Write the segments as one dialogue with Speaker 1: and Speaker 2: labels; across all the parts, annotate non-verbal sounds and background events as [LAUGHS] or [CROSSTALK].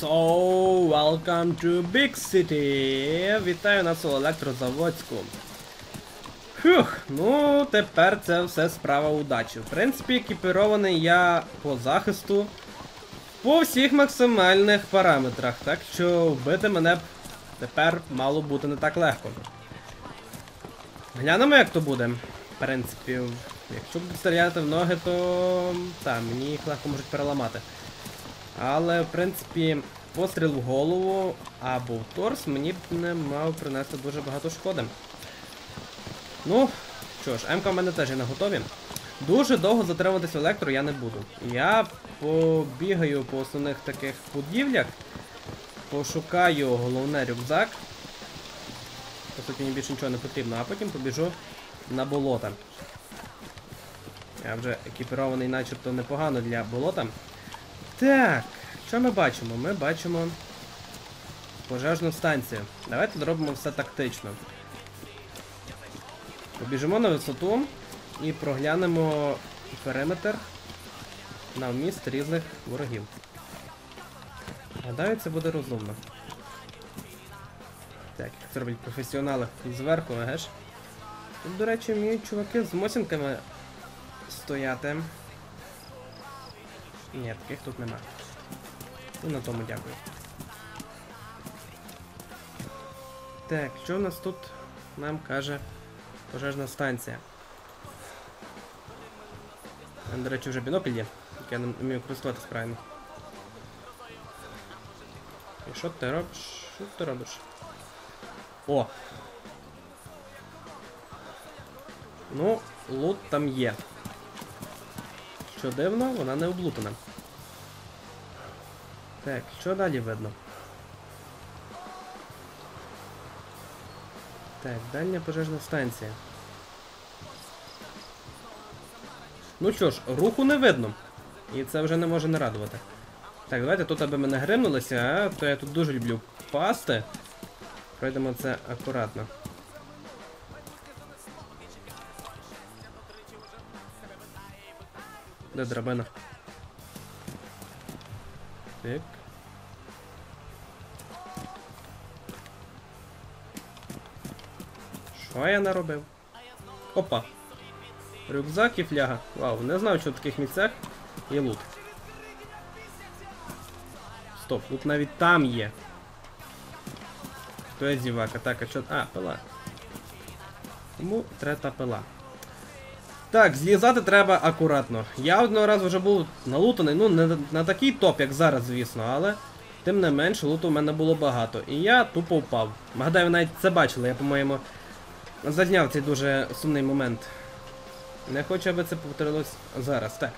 Speaker 1: So, welcome to Big City! Вітаю нас у електрозаводську. Фух, ну тепер це все справа удачі. В принципі, екіпірований я по захисту по всіх максимальних параметрах, так що вбити мене б тепер мало бути не так легко. Глянемо, як то буде. В принципі, якщо будуть стріляти в ноги, то так, мені їх легко можуть переламати. Але, в принципі, постріл в голову або в торс мені б не мав принести дуже багато шкоди. Ну, що ж, МК в мене теж є на готові. Дуже довго затримуватись в електро я не буду. Я побігаю по основних таких будівлях, пошукаю головне рюкзак. По суті, мені більше нічого не потрібно, а потім побіжу на болота. Я вже екіпірований начебто непогано для болота. Так, що ми бачимо? Ми бачимо пожежну станцію. Давайте зробимо все тактично. Побіжимо на висоту і проглянемо периметр на вміст різних ворогів. Гадаю, це буде розумно. Так, як це роблять професіонали зверху, еге ж. Тут, до речі, вміють чуваки з мосінками стояти. Ні, таких тут нема. І на тому дякую. Так, що в нас тут нам каже пожежна станція? Там, До речі, вже бінокль є, який я не вмію користуватися правильно. І що ти робиш? Що ти робиш? О! Ну, лут там є. Що дивно, вона не облутана. Так, що далі видно? Так, дальня пожежна станція. Ну що ж, руху не видно. І це вже не може не радувати. Так, давайте тут аби ми не гримнулися, а то я тут дуже люблю пасти. Пройдемо це акуратно. Де драбина? Так. Що я наробив? Опа. Рюкзак і фляга. Вау, не знав, що в таких місцях є лут. Стоп, лут навіть там є. Хто є зівака? Так, а що. А, пила. Тому трета пила. Так, злізати треба акуратно. Я одного разу вже був налутаний, ну не на такий топ, як зараз, звісно, але тим не менше луту в мене було багато. І я тупо впав. Гадаю, ви навіть це бачили, я, по-моєму, зазняв цей дуже сумний момент. Не хочу, аби це повторилось зараз. Так.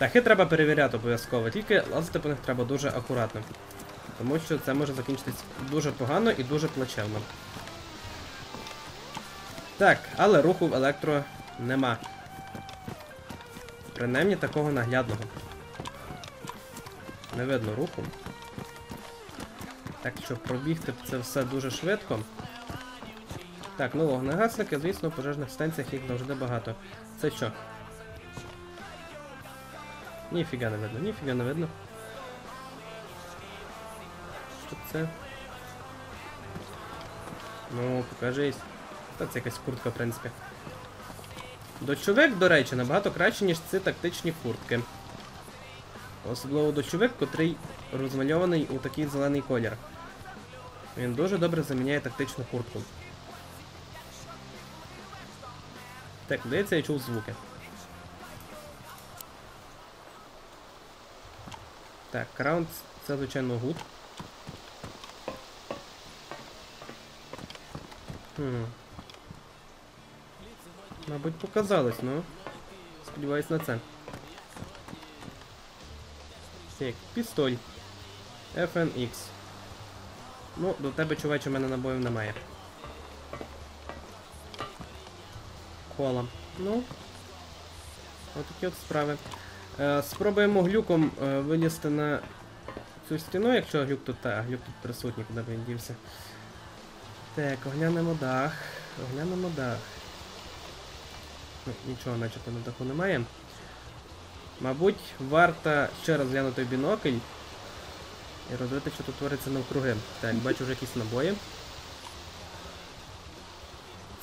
Speaker 1: Дахи треба перевіряти обов'язково, тільки лазити по них треба дуже акуратно. Тому що це може закінчитись дуже погано і дуже плачевно. Так, але руху в електро нема. Принаймні такого наглядного. Не видно руху. Так що пробігти це все дуже швидко. Так, ну вогнегасники, звісно, в пожежних станціях їх завжди багато. Це що? Ніфіга не видно, ніфіга не видно. Що це? Ну, покажись. Та це якась куртка, в принципі. Дощовик, до речі, набагато краще, ніж ці тактичні куртки. Особливо дощовик, котрий розмальований у такий зелений колір. Він дуже добре заміняє тактичну куртку. Так, здається, я чув звуки. Так, краунд це звичайно гуд. Хм. Мабуть, показалось, ну. Сподіваюсь на це. Так, пістоль. FNX. Ну, до тебе, чуваче, у мене набоїв немає. Кола. Ну. Отакі от справи. Е, спробуємо глюком е, вилізти на цю стіну, якщо глюк тут та, глюк тут присутній, куди б він дівся. Так, оглянемо дах. Оглянемо дах. Нічого начебто на даху немає. Мабуть, варто ще раз глянути в бінокль І розвити, що тут твориться навкруги. Так, бачу вже якісь набої.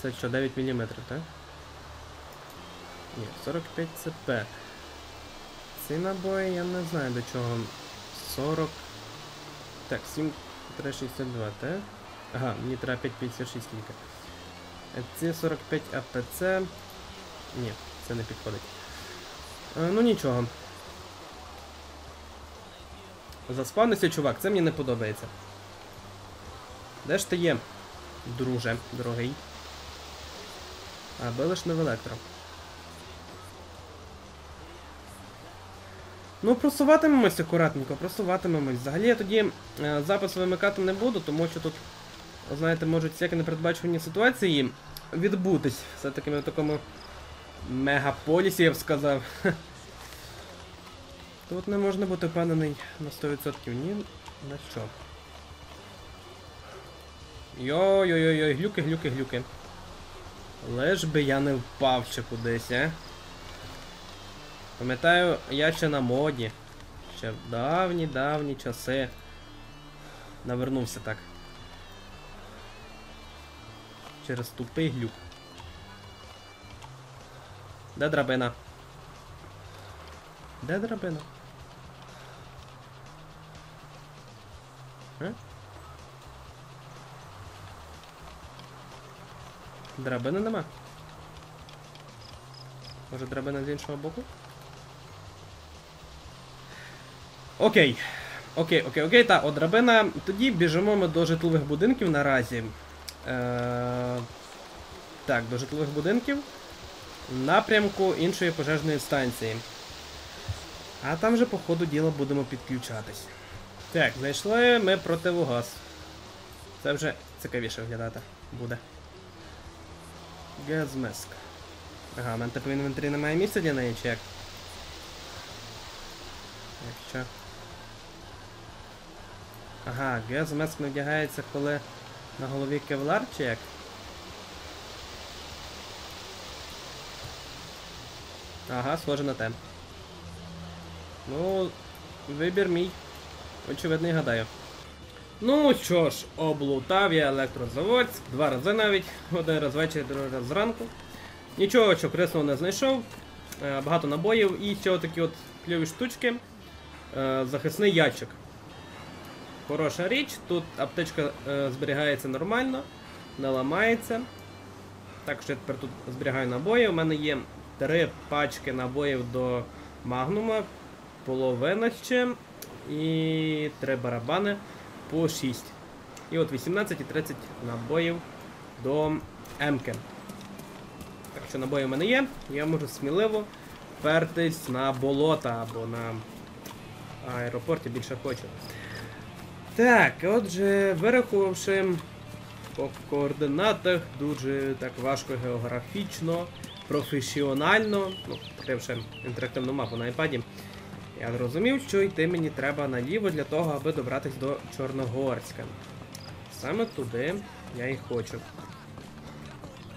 Speaker 1: Це що, 9 мм, так? Ні, 45 ЦП. Ці набої я не знаю до чого. 40. Так, 7 362, так? Ага, мені треба 5,56 тільки. Е, Ці 45 АПЦ. Ні, це не підходить. Е, ну нічого. Заспавнився, чувак, це мені не подобається. Де ж ти є, друже, дорогий? А, лиш не в електро. Ну, просуватимемось акуратненько, просуватимемось. Взагалі я тоді е, запис вимикати не буду, тому що тут, знаєте, можуть всякі непередбачувані ситуації відбутись. Все-таки ми в такому мегаполісі, я б сказав. [LAUGHS] Тут не можна бути впевнений на 100% ні на що. Йой-йой-йой, глюки, глюки, глюки. Лиш би я не впав ще кудись, а? Пам'ятаю, я ще на моді. Ще в давні-давні часи. Навернувся так. Через тупий глюк. Де драбина? Де драбина? Е? Драбини нема. Може драбина з іншого боку? Окей. Окей, окей, окей, так, от драбина. Тоді біжимо ми до житлових будинків наразі. Е... Так, до житлових будинків. Напрямку іншої пожежної станції. А там же, по ходу діла, будемо підключатись. Так, знайшли ми противогаз. Це вже цікавіше виглядати буде. Газмеск. Ага, в мене тепер в інвентарі немає місця для неї, чи як? Якщо. Ага, газмеск не вдягається, коли на голові кевлар, чи як? Ага, схоже на те. Ну, вибір мій. Очевидний гадаю. Ну що ж, облутав я електрозавод, два рази навіть, один раз ввечері, другий раз зранку. Нічого, що корисного не знайшов. Е, Багато набоїв і ще такі от кльові штучки. Е, Захисний ящик. Хороша річ, тут аптечка е, зберігається нормально, не ламається. Так що я тепер тут зберігаю набої. У мене є три пачки набоїв до магнума, половина ще і три барабани по 6. І от 18 і 30 набоїв до М-ки. Так що набої в мене є, я можу сміливо пертись на болота або на аеропорті більше хочу. Так, отже, вирахувавши по координатах дуже так важко географічно, професіонально, ну, відкривши інтерактивну мапу на iPad, я зрозумів, що йти мені треба наліво для того, аби добратись до Чорногорська. Саме туди я і хочу.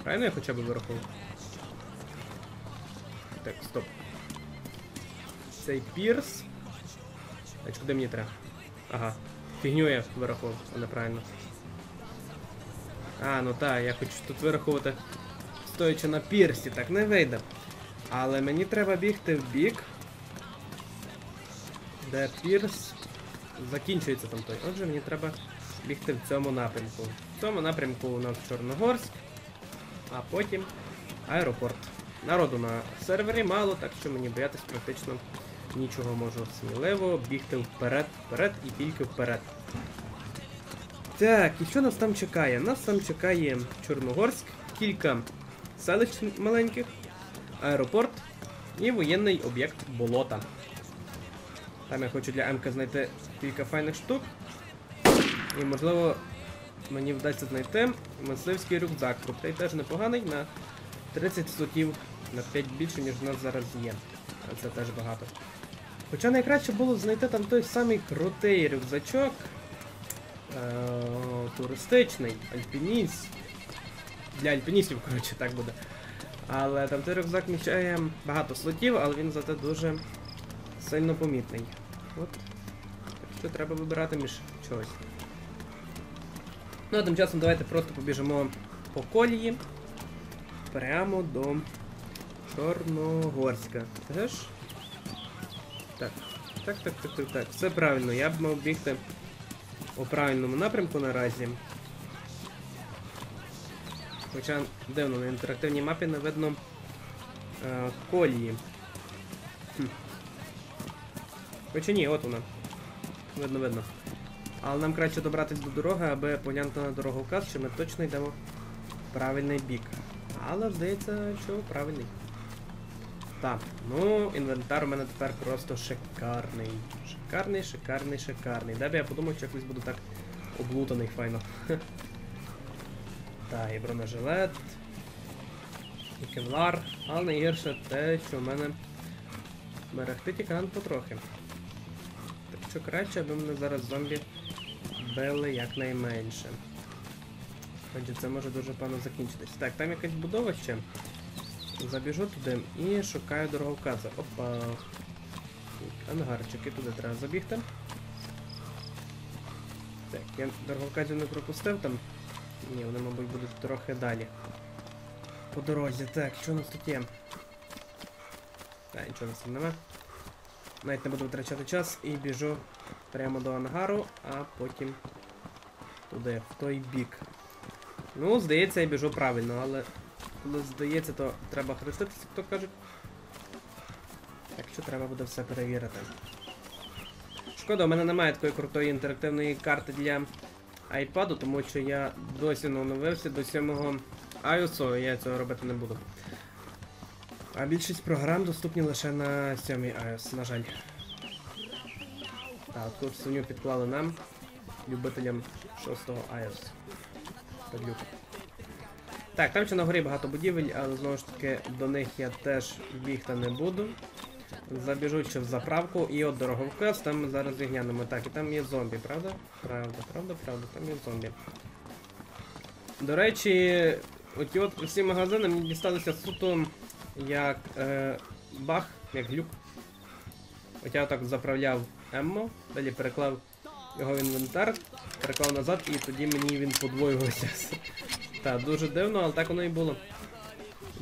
Speaker 1: Правильно я хоча б вирахував? Так, стоп. Цей пірс. А куди мені треба? Ага. Фігню я вирахував, а неправильно. А, ну так, я хочу тут вирахувати стоячи на пірсі, так не вийде. Але мені треба бігти в бік. Де пірс закінчується там той. Отже, мені треба бігти в цьому напрямку. В цьому напрямку у нас Чорногорськ, а потім аеропорт. Народу на сервері мало, так що мені боятись практично нічого можу сміливо бігти вперед, вперед і тільки вперед. Так, і що нас там чекає? Нас там чекає Чорногорськ, кілька селищ маленьких, аеропорт і воєнний об'єкт болота. Там я хочу для МК знайти кілька файних штук. І можливо мені вдасться знайти мисливський рюкзак, котрий теж непоганий на 30 слотів на 5 більше, ніж в нас зараз є. Це теж багато. Хоча найкраще було знайти там той самий крутий рюкзачок. Е, туристичний, альпініст. Для альпіністів, коротше, так буде. Але там той рюкзак міщає багато слотів, але він зате дуже сильно помітний. От. Так що треба вибирати між чогось. Ну а тим часом давайте просто побіжимо по колії прямо до Чорногорська. Теж? Так. Так, так, так, так, так. Все правильно, я б мав бігти у правильному напрямку наразі. Хоча дивно, на інтерактивній мапі не видно е, колії. Хм. Хоча ні, от вона. Видно, видно. Але нам краще добратись до дороги, аби поглянути на дороговказ, що ми точно йдемо в правильний бік. Але здається, що правильний. Так, ну, інвентар у мене тепер просто шикарний. Шикарний, шикарний, шикарний. Де б я подумав, що я колись буду так облутаний файно. [LAUGHS] Так, і бронежилет. І кевлар. Але найгірше те, що в мене мерехтить екран потрохи. Так що краще, аби мене зараз зомбі били якнайменше. Отже, це може дуже певно закінчитись. Так, там якась будова ще. Забіжу туди і шукаю дороговказа. Опа. Ангарчики туди треба забігти. Так, я дороговказів не пропустив там. Ні, вони, мабуть, будуть трохи далі. По дорозі. Так, що у нас тут є? Так, нічого нас там нема. Навіть не буду витрачати час і біжу прямо до ангару, а потім туди, в той бік. Ну, здається, я біжу правильно, але коли здається, то треба хреститися, як то кажуть. Так що треба буде все перевірити. Шкода, у мене немає такої крутої інтерактивної карти для iPad, тому що я досі не оновився до 7-го iOS, я цього робити не буду. А більшість програм доступні лише на 7 iOS, на жаль. Так, тут свиню підклали нам, любителям 6-го iOS. Падлюк. Так, там ще на горі багато будівель, але знову ж таки до них я теж бігти не буду. Забіжу ще в заправку і от дороговказ, там ми зараз зігнянемо. Так, і там є зомбі, правда? Правда, правда, правда, там є зомбі. До речі, оті от всі магазини мені дісталися суто як е, баг, як глюк. От я так заправляв Еммо, далі переклав його в інвентар, переклав назад і тоді мені він подвоювався. [LAUGHS] Так, дуже дивно, але так воно і було.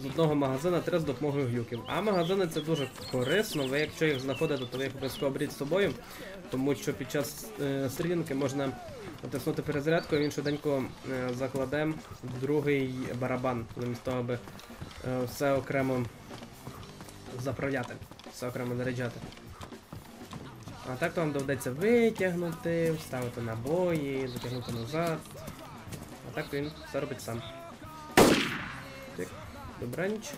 Speaker 1: З одного магазина три з допомогою глюків. А магазини це дуже корисно, ви якщо їх знаходите, то ви їх обов'язково беріть з собою, тому що під час е, стрілянки можна натиснути перезарядку, і він швиденько е, закладе другий барабан, замість того, аби е, все окремо заправляти, все окремо заряджати. А так то вам доведеться витягнути, вставити набої, затягнути назад. А так то він все робить сам. Добраніч.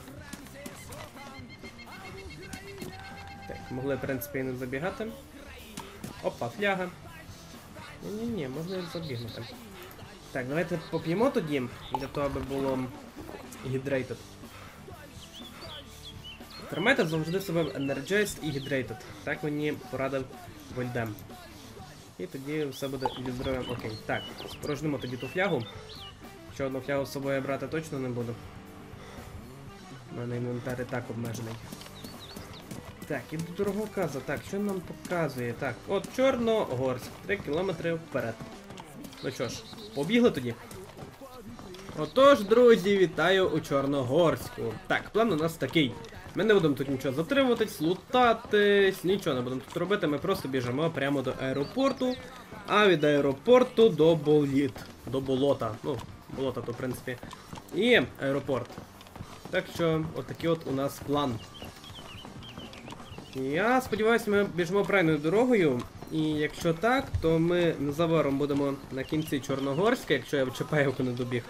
Speaker 1: Так, могли, в принципі, і не забігати. Опа, фляга. Ні-ні-ні, можна і забігнути. Так, давайте поп'ємо тоді, для того, аби було гідрейтед. Тримайте завжди себе energized і hydrated. Так мені порадив Вольдем. І тоді все буде зі окей. Так, спорожнимо тоді ту флягу. Ще одну флягу з собою брати точно не буду. У мене інвентар і так обмежений. Так, і до дороговказа. Так, що нам показує? Так, от Чорногорськ. 3 кілометри вперед. Ну що ж, побігли тоді. Отож, друзі, вітаю у Чорногорську. Так, план у нас такий. Ми не будемо тут нічого затримуватись, лутатись, нічого не будемо тут робити, ми просто біжимо прямо до аеропорту, а від аеропорту до боліт. До болота. Ну, болота то в принципі. І аеропорт. Так що, отакий от у нас план. Я сподіваюся, ми біжимо правильною дорогою. І якщо так, то ми незабаром будемо на кінці Чорногорська, якщо я в Чапаївку не добіг.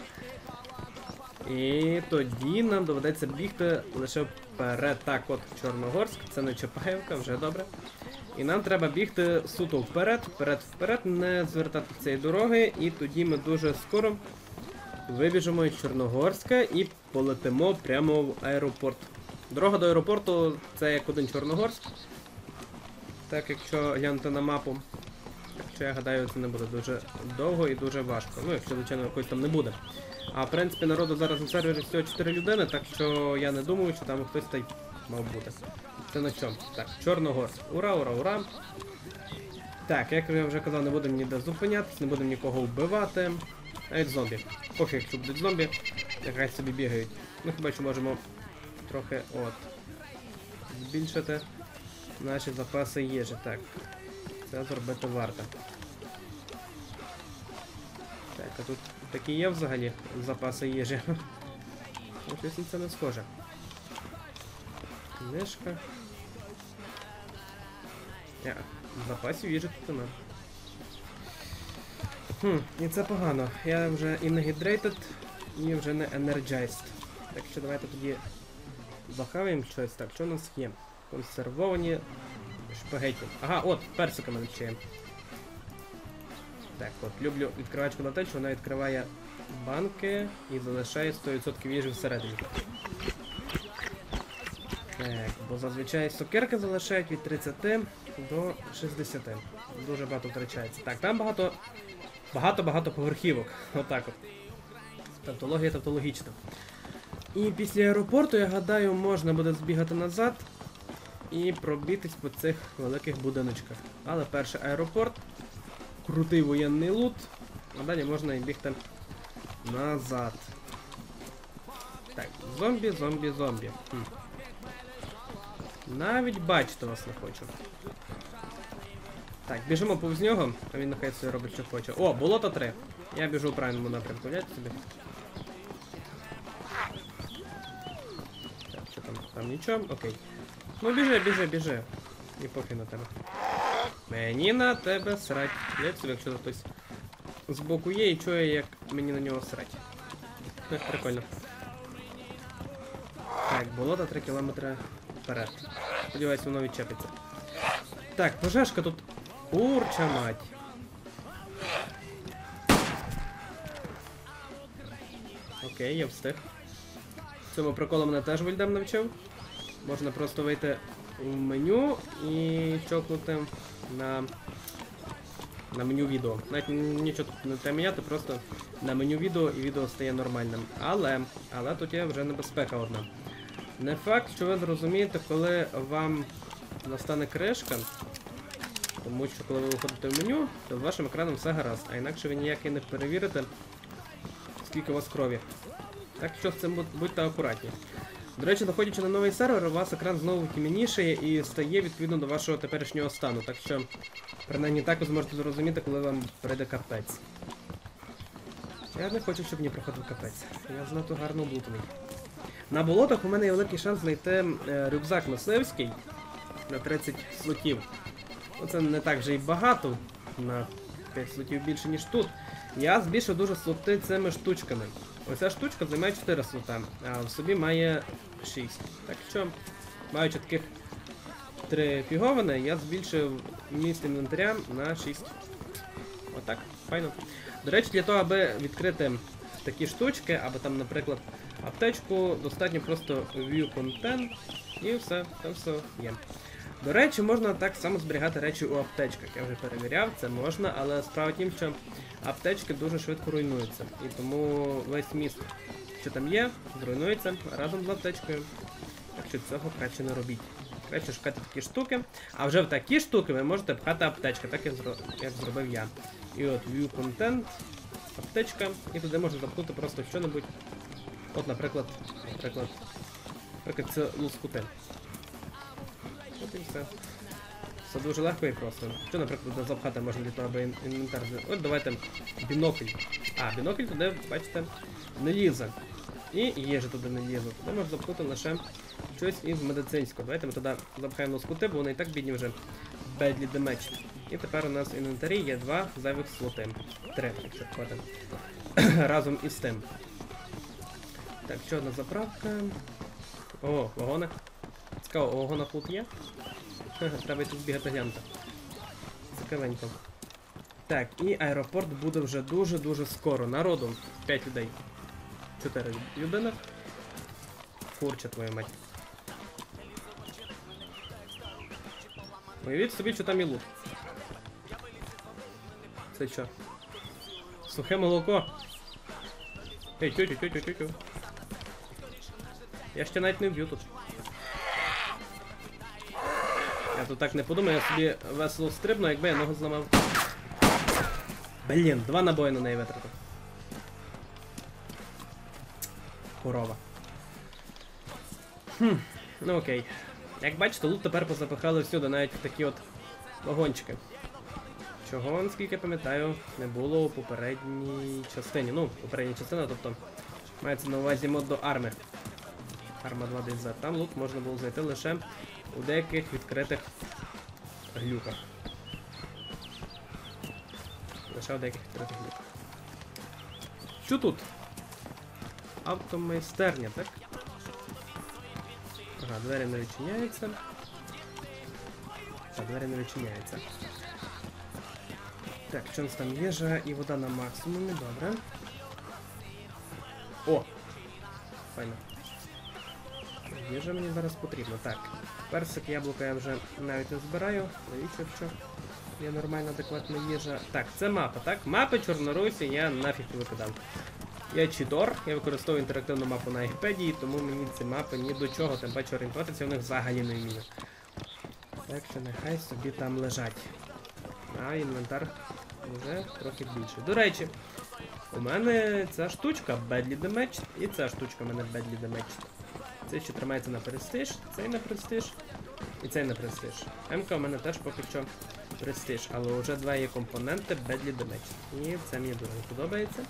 Speaker 1: І тоді нам доведеться бігти лише вперед. Так, от Чорногорськ, це не Чапаївка, вже добре. І нам треба бігти суто вперед, вперед, вперед, не звертати цієї дороги, і тоді ми дуже скоро вибіжимо із Чорногорська і полетимо прямо в аеропорт. Дорога до аеропорту це як один Чорногорськ. Так, якщо глянути на мапу. Що я гадаю, це не буде дуже довго і дуже важко. Ну, якщо, звичайно, якось там не буде. А в принципі народу зараз на сервері всього 4 людини, так що я не думаю, що там хтось та й мав бути. Це на чому? Так, Чорногорськ. Ура, ура, ура. Так, як я вже казав, не будемо ніде зупинятись, не будемо нікого вбивати. Навіть зомбі. Поки якщо будуть зомбі, нехай собі бігають. Ну хіба що можемо трохи от збільшити наші запаси їжі. Так. Це зробити варто. Так, а тут такі є взагалі запаси їжі. [LAUGHS] Щось це не схоже. Книжка. Я, запасів їжі тут нема. Хм, і це погано. Я вже і не hydrated, і вже не energized. Так що давайте тоді захаваємо щось. Так, що у нас є? Консервовані шпагеті. Ага, от, персика ми. Так, от, люблю відкривачку на те, що вона відкриває банки і залишає 100% їжі всередині. Так, бо зазвичай цукерки залишають від 30 до 60. Дуже багато втрачається. Так, там багато. Багато-багато поверхівок. Отак от. Тавтологія тавтологічна. І після аеропорту, я гадаю, можна буде збігати назад і пробітись по цих великих будиночках. Але перший аеропорт, крутий воєнний лут, а далі можна і бігти назад. Так, зомбі, зомбі, зомбі. Хм. Навіть бачити вас не хочу. Так, біжимо повз нього, а він нехай собі робить, що хоче. О, болото 3. Я біжу у правильному напрямку, гляньте собі. Так, що там? Там нічого, окей. Ну біжи, біжи, біжи. І поки на тебе. Мені на тебе срать. Гляньте собі, якщо хтось збоку є і чує, як мені на нього срать. Ех, прикольно. Так, болото 3 кілометри вперед. Сподіваюсь, воно відчепиться. Так, пожежка тут. Курча мать. Окей, я встиг. Цьому приколу мене теж Вільдем навчив. Можна просто вийти в меню і чокнути на на меню відео. Навіть нічого тут не треба міняти, просто на меню відео і відео стає нормальним. Але, але тут є вже небезпека одна. Не факт, що ви зрозумієте, коли вам настане кришка, тому що коли ви виходите в меню, то з вашим екраном все гаразд, а інакше ви ніяк і не перевірите, скільки у вас крові. Так що з цим будьте акуратні. До речі, заходячи на новий сервер, у вас екран знову тімінішає і стає відповідно до вашого теперішнього стану. Так що, принаймні так ви зможете зрозуміти, коли вам прийде капець. Я не хочу, щоб мені приходив капець. Я знато гарно облутаний. На болотах у мене є великий шанс знайти е, рюкзак мисливський на 30 слотів. Оце не так вже і багато, на 5 слотів більше, ніж тут. Я збільшив дуже слоти цими штучками. Оця штучка займає 4 слота, а в собі має 6. Так що, маючи таких 3 фіговини, я збільшив міст інвентаря на 6. Отак, файно. До речі, для того, аби відкрити такі штучки, або там, наприклад, аптечку, достатньо просто view content і все, там все є. До речі, можна так само зберігати речі у аптечках. Я вже перевіряв, це можна, але справа тім, що аптечки дуже швидко руйнуються. І тому весь міст, що там є, зруйнується разом з аптечкою. Так що цього краще не робіть. Краще шукати такі штуки. А вже в такі штуки ви можете пхати аптечки, так як, зро... як зробив я. І от View Content, аптечка, і туди можна запхнути просто що-небудь. От, наприклад, наприклад, наприклад, це лускути. От і все. Все дуже легко і просто. Що, наприклад, запхати можна для аби інвентар. От давайте бінокль. А, бінокль туди, бачите, не лізе. І їжа туди не лізе. Туди можна запхнути лише щось із медицинського. Давайте ми туди запхаємо лоскути, бо вони і так бідні вже badly damaged. І тепер у нас в інвентарі є два зайвих слоти. Три, якщо хватить. [CLEARS THROAT] Разом із тим. Так, ще одна заправка. О, вагони. Цікаво, у вагонах лут є? [LAUGHS] Треба тут бігати глянути. Цікавенько. Так, і аеропорт буде вже дуже-дуже скоро. Народу 5 людей. 4 людини. Курча твою мать. Уявіть собі, що там і лут. Це що? Сухе молоко. Ей, тютю, тютю, тютю. Я ще навіть не вб'ю тут. Тут так не подумаю, я собі весело стрибну, якби я ногу зламав. Блін, два набої на неї витратив. Корова. Хм, ну окей. Як бачите, лут тепер позапихали всюди, навіть в такі от вагончики. Чого, наскільки я пам'ятаю, не було у попередній частині. Ну, попередня частина, тобто мається на увазі мод до арми. Арма 2 DZ. Там лут можна було знайти лише у деяких відкритих глюках. Лише у деяких відкритих глюках. Що тут? Автомайстерня, так? Ага, двері не відчиняються. Так, двері не відчиняються. Так, що у нас там їжа і вода на максимумі, добре. О! Їжа мені зараз потрібна. Так. Персик, яблука я вже навіть не збираю. Навіщо, якщо є нормальна, адекватна їжа. Так, це мапа, так? Мапи Чорнорусі я нафіг не викидав. Я чідор, я використовую інтерактивну мапу на Ігпедії, тому мені ці мапи ні до чого, тим паче орієнтуватися в них взагалі не вмію. Так що нехай собі там лежать. А інвентар вже трохи більше. До речі, у мене ця штучка Badly Damaged і ця штучка у мене Badly Damaged. Цей ще тримається на престиж, цей на престиж і цей на престиж. МК у мене теж поки що престиж, але вже два є компоненти Badly Damaged. І це мені дуже подобається.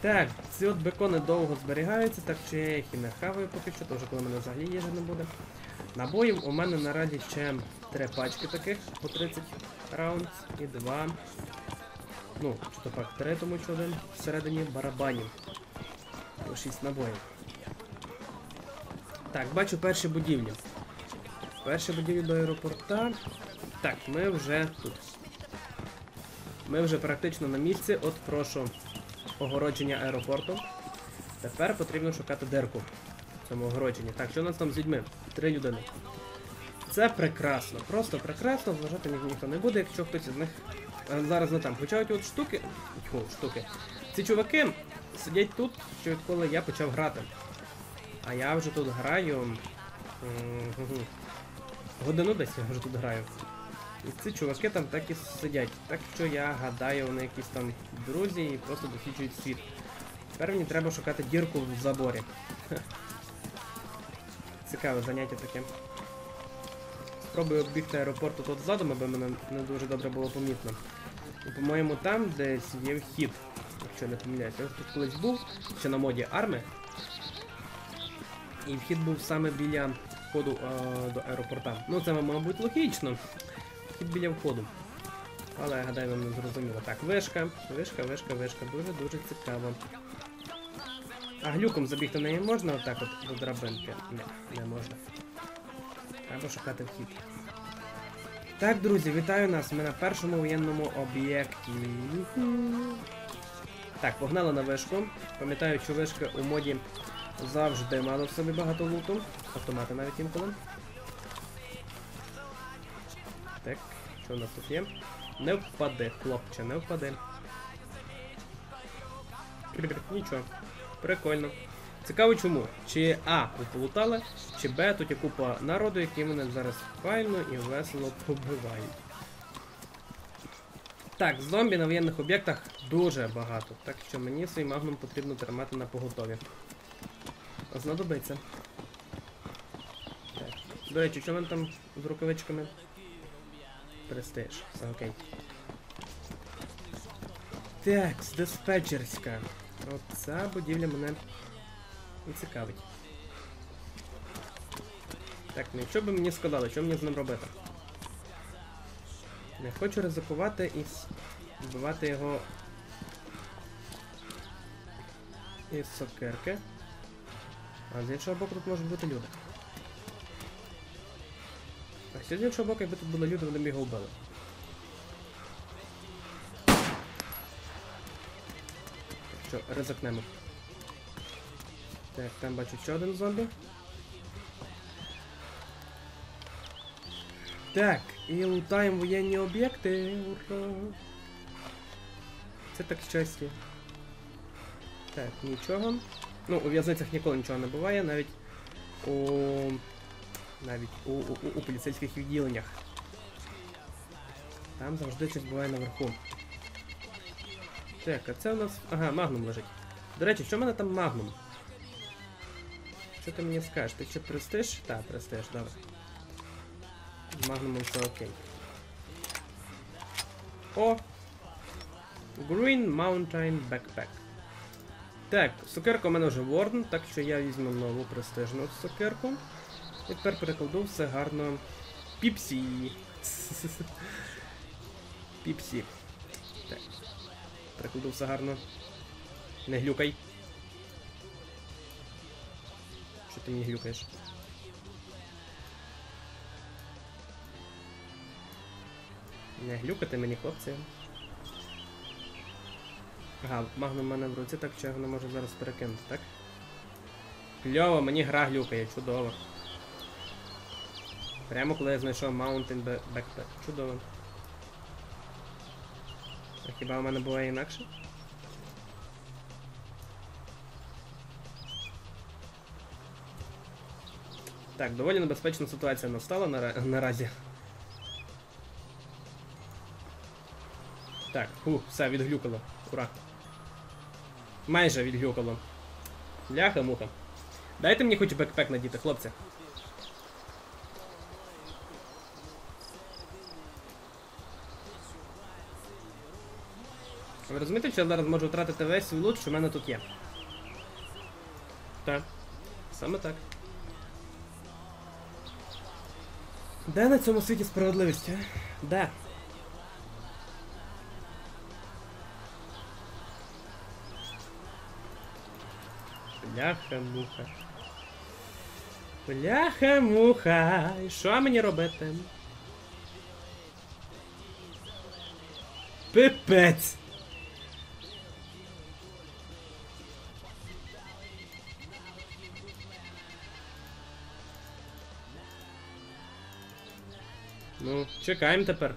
Speaker 1: Так, ці от бекони довго зберігаються, так що я їх і не хаваю поки що, то вже коли мене взагалі їжі не буде. Набоїв у мене наразі ще три пачки таких по 30 раунд і два. Ну, чи то пак три, тому що один всередині барабанів. По 6 набоїв. Так, бачу перші будівлі. Перші будівлі до аеропорта. Так, ми вже тут. Ми вже практично на місці. От прошу огородження аеропорту. Тепер потрібно шукати дирку в цьому огородженні. Так, що у нас там з людьми? Три людини. Це прекрасно, просто прекрасно, вважати ні- ніхто не буде, якщо хтось із них е, зараз не там. Хоча от штуки. Фу, штуки. Ці чуваки сидять тут, що відколи я почав грати. А я вже тут граю. Годину десь я вже тут граю. І ці чуваки там так і сидять. Так що я гадаю, вони якісь там друзі і просто досліджують світ. Тепер мені треба шукати дірку в заборі. Цікаве заняття таке. Спробую оббігти аеропорту тут ззаду, аби мене не дуже добре було помітно. По-моєму, там десь є вхід, якщо не помиляюся. Я тут колись був, ще на моді арми. І вхід був саме біля входу е, до аеропорта. Ну це, мабуть, логічно. Вхід біля входу. Але я гадаю, вам не зрозуміло. Так, вишка, вишка, вишка, вишка. Дуже-дуже цікаво. А глюком забігти на неї можна отак от до драбинки? Не, не можна. Треба шукати вхід. Так, друзі, вітаю нас. Ми на першому воєнному об'єкті. Так, погнали на вишку. Пам'ятаю, що вишки у моді завжди мали в собі багато луту. Автомати навіть інколи. Так, що у нас тут є? Не впади, хлопче, не впади. Нічого. Прикольно. Цікаво чому? Чи А ви полутали, чи Б тут є купа народу, які мене зараз файно і весело побивають. Так, зомбі на воєнних об'єктах дуже багато, так що мені свій магнум потрібно тримати на поготові. Знадобиться. Так. До речі, що мене там з рукавичками? Престиж, окей. Так, диспетчерська. Оця будівля мене і цікавить. Так, ну що би мені сказали, що мені з ним робити? Не хочу ризикувати і вбивати його із сокирки. А з іншого боку тут можуть бути люди. А з іншого боку, якби тут були люди, вони б його вбили. Так що, ризикнемо. Так, там бачу ще один зомбі. Так, і лутаємо воєнні об'єкти. Ура! Це так щастя. Так, нічого. Ну, у в'язницях ніколи нічого не буває, навіть у Навіть у, у, у, поліцейських відділеннях. Там завжди щось буває наверху. Так, а це у нас. Ага, магнум лежить. До речі, що в мене там магнум? Що ти мені скажеш? Ти що престиж? Так, престиж, добре. З магнумом все окей. О! Green Mountain Backpack. Так, сокирка у мене вже Ворн, так що я візьму нову престижну сокирку. І тепер перекладу все гарно. Піпсі. [LAUGHS] Піпсі. Так. Перекладу все гарно. Не глюкай. Що ти не глюкаєш? Не глюкати мені, хлопці. Ага, магнум в мене в руці, так що я його не можу зараз перекинути, так? Кльово, мені гра глюкає, чудово. Прямо коли я знайшов Mountain Ba- Backpack. Чудово. А хіба у мене буває інакше? Так, доволі небезпечна ситуація настала нара- наразі. Так, фу, все, відглюкало. Ура. Майже відглюкало. Ляха-муха. Дайте мені хоч бекпек надіти, хлопці. Ви розумієте, що я зараз можу втратити весь свій лут, що в мене тут є? Так. Саме так. Де на цьому світі справедливість, а? Де? Бляха-муха. Бляха-муха. І що мені робити? Пипець. Ну, чекаємо тепер.